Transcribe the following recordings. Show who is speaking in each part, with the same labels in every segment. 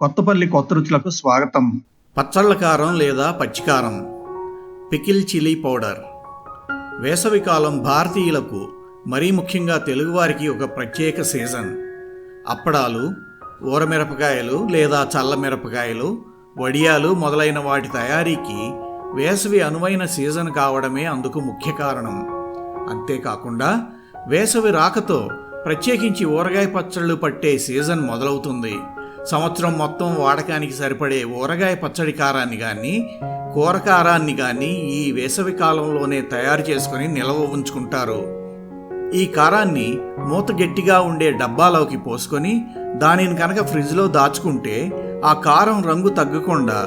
Speaker 1: కొత్తపల్లి కొత్త రుచులకు స్వాగతం.
Speaker 2: పచ్చళ్ళ కారం లేదా పచ్చికారం. Pickle chilli powder. వేసవికాలం భారతీయులకు మరీ ముఖ్యంగా తెలుగువారికి ఒక ప్రత్యేక సీజన్. అప్పడాలు ఊరమిరపకాయలు లేదా చల్ల మిరపకాయలు వడియాలు మొదలైన వాటి తయారీకి వేసవి అనువైన సీజన్ కావడమే అందుకు ముఖ్య కారణం. అంతేకాకుండా వేసవి రాకతో ప్రత్యేకించి ఊరగాయ పచ్చళ్ళు పట్టే సీజన్ మొదలవుతుంది. సంవత్సరం మొత్తం వాడకానికి సరిపడే ఊరగాయ పచ్చడి కారాన్ని కానీ కూర కారాన్ని కానీ ఈ వేసవి కాలంలోనే తయారు చేసుకుని నిల్వ ఉంచుకుంటారు. ఈ కారాన్ని మూత గట్టిగా ఉండే డబ్బాలోకి పోసుకొని దానిని కనుక ఫ్రిడ్జ్లో దాచుకుంటే ఆ కారం రంగు తగ్గకుండా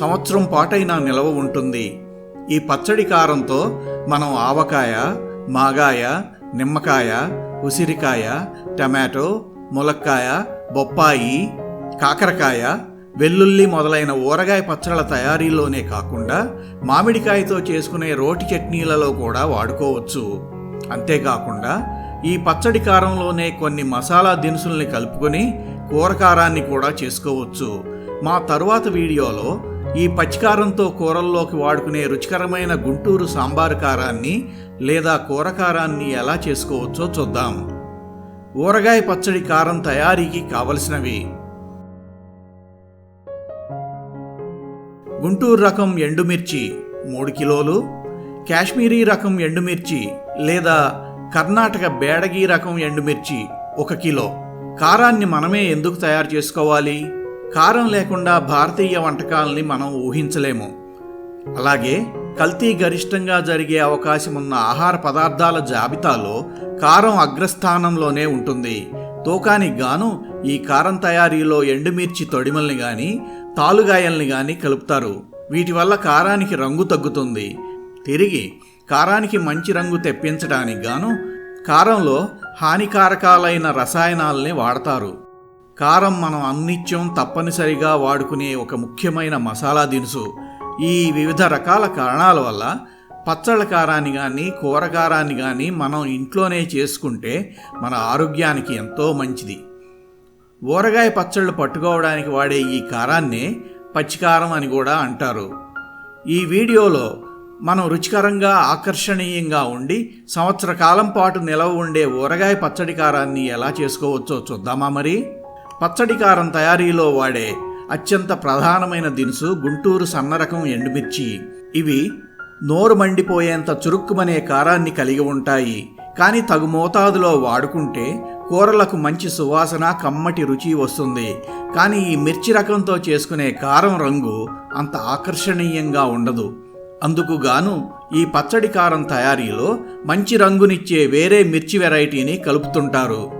Speaker 2: సంవత్సరం పాటైనా నిల్వ ఉంటుంది. ఈ పచ్చడి కారంతో మనం ఆవకాయ మాగాయ నిమ్మకాయ ఉసిరికాయ టమాటో ములక్కాయ బొప్పాయి కాకరకాయ వెల్లుల్లి మొదలైన ఊరగాయ పచ్చళ్ళ తయారీలోనే కాకుండా మామిడికాయతో చేసుకునే రోటి చట్నీలలో కూడా వాడుకోవచ్చు. అంతేకాకుండా ఈ పచ్చడి కారంలోనే కొన్ని మసాలా దినుసుల్ని కలుపుకొని కూరకారాన్ని కూడా చేసుకోవచ్చు. మా తరువాత వీడియోలో ఈ పచ్చికారంతో కూరల్లోకి వాడుకునే రుచికరమైన గుంటూరు సాంబారు కారాన్ని లేదా కూరకారాన్ని ఎలా చేసుకోవచ్చో చూద్దాం. ఊరగాయ పచ్చడి కారం తయారీకి కావలసినవి గుంటూరు రకం ఎండుమిర్చి మూడు కిలోలు కాశ్మీరీ రకం ఎండుమిర్చి లేదా కర్ణాటక బేడగి రకం ఎండుమిర్చి ఒక కిలో. కారాన్ని మనమే ఎందుకు తయారు చేసుకోవాలి? కారం లేకుండా భారతీయ వంటకాలని మనం ఊహించలేము. అలాగే కల్తీ గరిష్టంగా జరిగే అవకాశం ఉన్న ఆహార పదార్థాల జాబితాలో కారం అగ్రస్థానంలోనే ఉంటుంది. తూకానికి గాను ఈ కారం తయారీలో ఎండుమిర్చి తొడిమల్ని గాని తాలుగాయల్ని కానీ కలుపుతారు. వీటి వల్ల కారానికి రంగు తగ్గుతుంది. తిరిగి కారానికి మంచి రంగు తెప్పించడానికి గాను కారంలో హానికారకాలైన రసాయనాల్ని వాడతారు. కారం మనం అన్నిత్యం తప్పనిసరిగా వాడుకునే ఒక ముఖ్యమైన మసాలా దినుసు. ఈ వివిధ రకాల కారణాల వల్ల పచ్చళ్ళ కారాన్ని కానీ కూర కారాన్ని కానీ మనం ఇంట్లోనే చేసుకుంటే మన ఆరోగ్యానికి ఎంతో మంచిది. ఊరగాయ పచ్చళ్ళు పట్టుకోవడానికి వాడే ఈ కారాన్నే పచ్చికారం అని కూడా అంటారు. ఈ వీడియోలో మనం రుచికరంగా ఆకర్షణీయంగా ఉండి సంవత్సర కాలం పాటు నిలవ ఉండే ఊరగాయ పచ్చడి కారాన్ని ఎలా చేసుకోవచ్చో చూద్దామా మరి? పచ్చడి కారం తయారీలో వాడే అత్యంత ప్రధానమైన దినుసు గుంటూరు సన్నరకం ఎండుమిర్చి. ఇవి నోరు మండిపోయేంత చురుక్కుమనే కారాన్ని కలిగి ఉంటాయి. కానీ తగు మోతాదులో వాడుకుంటే కూరలకు మంచి సువాసన కమ్మటి రుచి వస్తుంది. కానీ ఈ మిర్చి రకంతో చేసుకునే కారం రంగు అంత ఆకర్షణీయంగా ఉండదు. అందుకు గాను ఈ పచ్చడి కారం తయారీలో మంచి రంగునిచ్చే వేరే మిర్చి వెరైటీని కలుపుతుంటారు.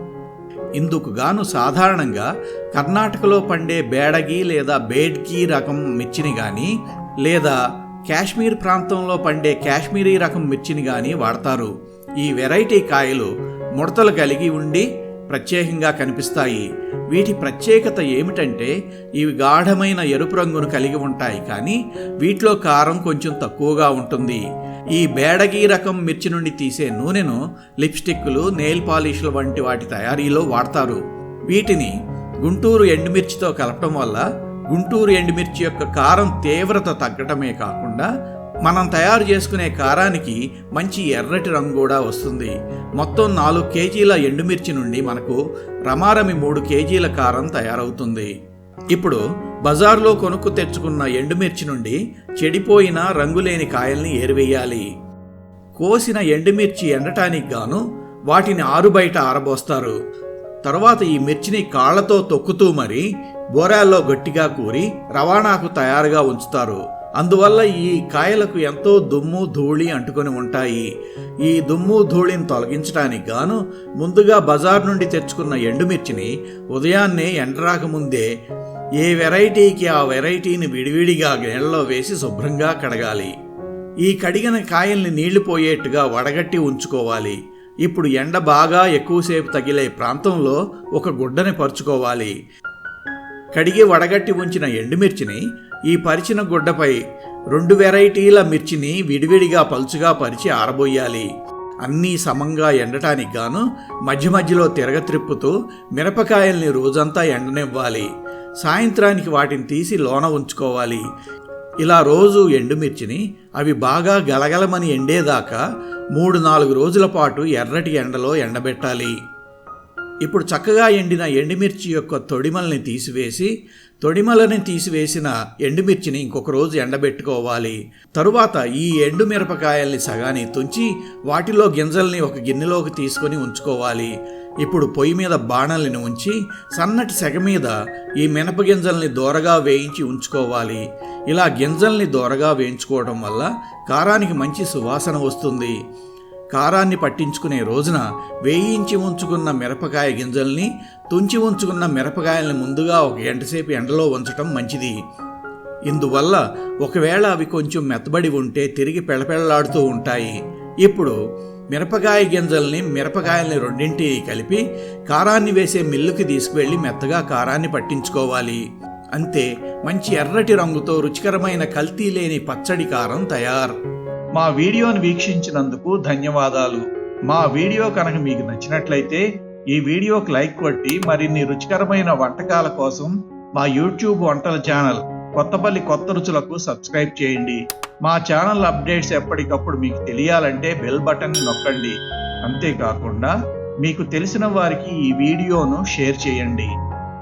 Speaker 2: ఇందుకు గాను సాధారణంగా కర్ణాటకలో పండే బేడగి లేదా బేడ్కి రకం మిర్చిని కానీ లేదా కాశ్మీర్ ప్రాంతంలో పండే కాశ్మీరీ రకం మిర్చిని కానీ వాడతారు. ఈ వెరైటీ కాయలు ముడతలు కలిగి ఉండి ప్రత్యేకంగా కనిపిస్తాయి. వీటి ప్రత్యేకత ఏమిటంటే ఇవి గాఢమైన ఎరుపు రంగును కలిగి ఉంటాయి కానీ వీటిలో కారం కొంచెం తక్కువగా ఉంటుంది. ఈ బేడగి రకం మిర్చి నుండి తీసే నూనెను లిప్స్టిక్లు నెయిల్ పాలిష్లు వంటి వాటి తయారీలో వాడతారు. వీటిని గుంటూరు ఎండుమిర్చితో కలపడం వల్ల గుంటూరు ఎండుమిర్చి యొక్క కారం తీవ్రత తగ్గటమే కాకుండా మనం తయారు చేసుకునే కారానికి మంచి ఎర్రటి రంగు కూడా వస్తుంది. మొత్తం నాలుగు కేజీల ఎండుమిర్చి నుండి మనకు రమారమి మూడు కేజీల కారం తయారవుతుంది. ఇప్పుడు బజార్లో కొనుక్కు తెచ్చుకున్న ఎండుమిర్చి నుండి చెడిపోయిన రంగులేని కాయల్ని ఏరివేయాలి. కోసిన ఎండుమిర్చి ఎండటానికి గాను వాటిని ఆరుబయట ఆరబోస్తారు. తర్వాత ఈ మిర్చిని కాళ్ళతో తొక్కుతూ మరి బోరాల్లో గట్టిగా కూరి రవాణాకు తయారుగా ఉంచుతారు. అందువల్ల ఈ కాయలకు ఎంతో దుమ్ము ధూళి అంటుకొని ఉంటాయి. ఈ దుమ్ము ధూళిని తొలగించడానికి గాను ముందుగా బజార్ నుండి తెచ్చుకున్న ఎండుమిర్చిని ఉదయాన్నే ఎండరాకముందే ఏ వెరైటీకి ఆ వెరైటీని విడివిడిగా నీళ్ళలో వేసి శుభ్రంగా కడగాలి. ఈ కడిగిన కాయల్ని నీళ్ళు పోయేట్టుగా వడగట్టి ఉంచుకోవాలి. ఇప్పుడు ఎండ బాగా ఎక్కువసేపు తగిలే ప్రాంతంలో ఒక గుడ్డని పరుచుకోవాలి. కడిగి వడగట్టి ఉంచిన ఎండుమిర్చిని ఈ పరిచిన గుడ్డపై రెండు వెరైటీల మిర్చిని విడివిడిగా పలుచుగా పరిచి ఆరబోయాలి. అన్నీ సమంగా ఎండటానికి గాను మధ్య మధ్యలో తిరగత్రిప్పుతూ మిరపకాయల్ని రోజంతా ఎండనివ్వాలి. సాయంత్రానికి వాటిని తీసి లోన ఉంచుకోవాలి. ఇలా రోజు ఎండుమిర్చిని అవి బాగా గలగలమని ఎండేదాకా మూడు నాలుగు రోజుల పాటు ఎర్రటి ఎండలో ఎండబెట్టాలి. ఇప్పుడు చక్కగా ఎండిన ఎండుమిర్చి యొక్క తొడిమల్ని తీసివేసి తొడిమలని తీసివేసిన ఎండుమిర్చిని ఇంకొక రోజు ఎండబెట్టుకోవాలి. తరువాత ఈ ఎండు మిరపకాయల్ని సగాని తుంచి వాటిలో గింజల్ని ఒక గిన్నెలోకి తీసుకొని ఉంచుకోవాలి. ఇప్పుడు పొయ్యి మీద బాణల్ని ఉంచి సన్నటి సెగ మీద ఈ మినప గింజల్ని దోరగా వేయించి ఉంచుకోవాలి. ఇలా గింజల్ని దోరగా వేయించుకోవడం వల్ల కారానికి మంచి సువాసన వస్తుంది. కారాన్ని పట్టించుకునే రోజున వేయించి ఉంచుకున్న మిరపకాయ గింజల్ని తుంచి ఉంచుకున్న మిరపకాయల్ని ముందుగా ఒక గంటసేపు ఎండలో ఉంచటం మంచిది. ఇందువల్ల ఒకవేళ అవి కొంచెం మెత్తబడి ఉంటే తిరిగి పెళపెళలాడుతూ ఉంటాయి. ఇప్పుడు మిరపకాయ గింజల్ని మిరపకాయల్ని రెండింటిని కలిపి కారాన్ని వేసే మిల్లుకి తీసుకువెళ్ళి మెత్తగా కారాన్ని పట్టించుకోవాలి. అంతే మంచి ఎర్రటి రంగుతో రుచికరమైన కల్తీ లేని పచ్చడి కారం తయారు.
Speaker 1: మా వీడియోను వీక్షించినందుకు ధన్యవాదాలు. మా వీడియో కనుక మీకు నచ్చినట్లయితే ఈ వీడియోకి లైక్ కొట్టి మరిన్ని రుచికరమైన వంటకాల కోసం మా యూట్యూబ్ వంటల ఛానల్ కొత్తపల్లి కొత్త రుచులకు సబ్స్క్రైబ్ చేయండి. మా ఛానల్ అప్డేట్స్ ఎప్పటికప్పుడు మీకు తెలియాలంటే బెల్ బటన్ నొక్కండి. అంతేకాకుండా మీకు తెలిసిన వారికి ఈ వీడియోను షేర్ చేయండి.